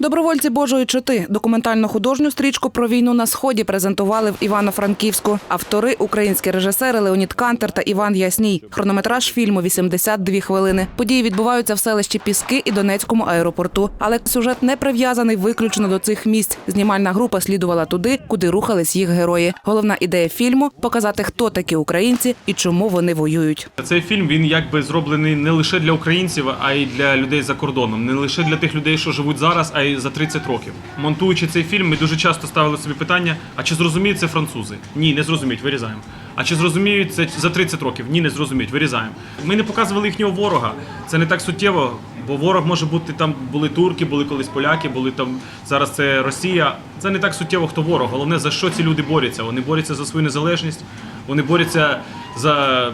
Добровольці Божої чоти документально художню стрічку про війну на сході презентували в Івано-Франківську. Автори українські режисери Леонід Кантер та Іван Ясній. Хронометраж фільму 82 хвилини. Події відбуваються в селищі Піски і Донецькому аеропорту. Але сюжет не прив'язаний виключно до цих місць. Знімальна група слідувала туди, куди рухались їх герої. Головна ідея фільму показати, хто такі українці і чому вони воюють. Цей фільм він якби зроблений не лише для українців, а й для людей за кордоном, не лише для тих людей, що живуть зараз, а й за 30 років. Монтуючи цей фільм, ми дуже часто ставили собі питання: а чи зрозуміють це французи? Ні, не зрозуміють, вирізаємо. А чи зрозуміють це за 30 років? Ні, не зрозуміють, вирізаємо. Ми не показували їхнього ворога. Це не так суттєво, бо ворог може бути там були турки, були колись поляки, були там зараз це Росія. Це не так суттєво, хто ворог. Головне за що ці люди борються. Вони борються за свою незалежність, вони борються за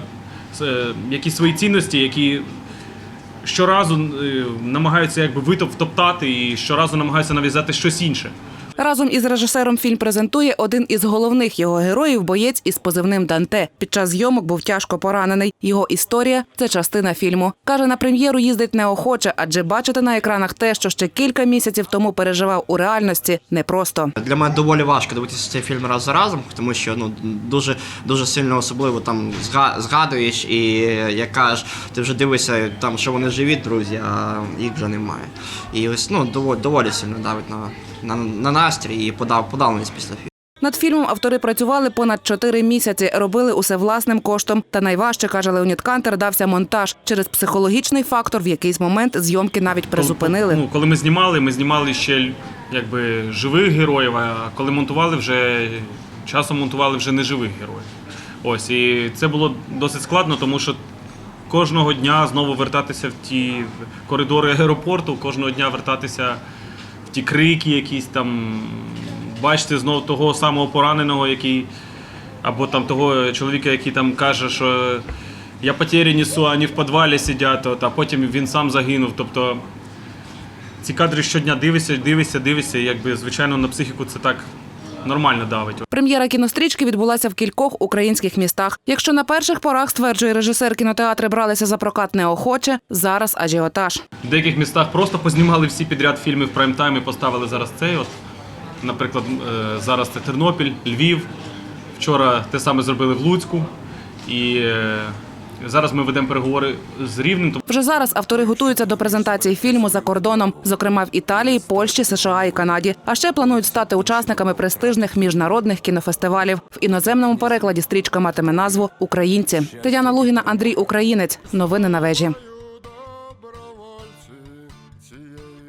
е, якісь свої цінності, які щоразу е, намагаються якби витоптати і щоразу намагаються нав'язати щось інше. Разом із режисером фільм презентує один із головних його героїв, боєць із позивним Данте. Під час зйомок був тяжко поранений. Його історія це частина фільму. Каже, на прем'єру їздить неохоче, адже бачити на екранах те, що ще кілька місяців тому переживав у реальності, непросто. Для мене доволі важко дивитися цей фільм раз за разом, тому що ну дуже дуже сильно особливо там зга- згадуєш, і яка ж ти вже дивишся, там що вони живі, друзі, а їх вже немає. І ось ну доволі, доволі сильно давить на, на, на настрій і подав подавленість після фільму. Над фільмом автори працювали понад чотири місяці, робили усе власним коштом. Та найважче каже Леонід Кантер, дався монтаж через психологічний фактор. В якийсь момент зйомки навіть призупинили. Ну, коли ми знімали, ми знімали ще якби живих героїв, а коли монтували, вже часом монтували вже неживих героїв. Ось і це було досить складно, тому що кожного дня знову вертатися в ті коридори аеропорту, кожного дня вертатися ті крики, якісь там, Бачите знову того самого пораненого, який або там того чоловіка, який там каже, що я потері несу, а вони в підвалі сидять, от, а потім він сам загинув. Тобто ці кадри щодня дивишся, дивишся, дивишся, і якби звичайно на психіку це так нормально давить. Прем'єра кінострічки відбулася в кількох українських містах. Якщо на перших порах стверджує режисер кінотеатри бралися за прокат неохоче, зараз ажіотаж. В деяких містах просто познімали всі підряд фільми в прайм-тайм і поставили зараз цей. От, наприклад, е, зараз це Тернопіль, Львів. Вчора те саме зробили в Луцьку. І е, зараз ми ведемо переговори з Рівнем. Вже зараз автори готуються до презентації фільму за кордоном, зокрема в Італії, Польщі, США і Канаді. А ще планують стати учасниками престижних міжнародних кінофестивалів. В іноземному перекладі стрічка матиме назву Українці. Тетяна Лугіна, Андрій Українець. Новини на вежі.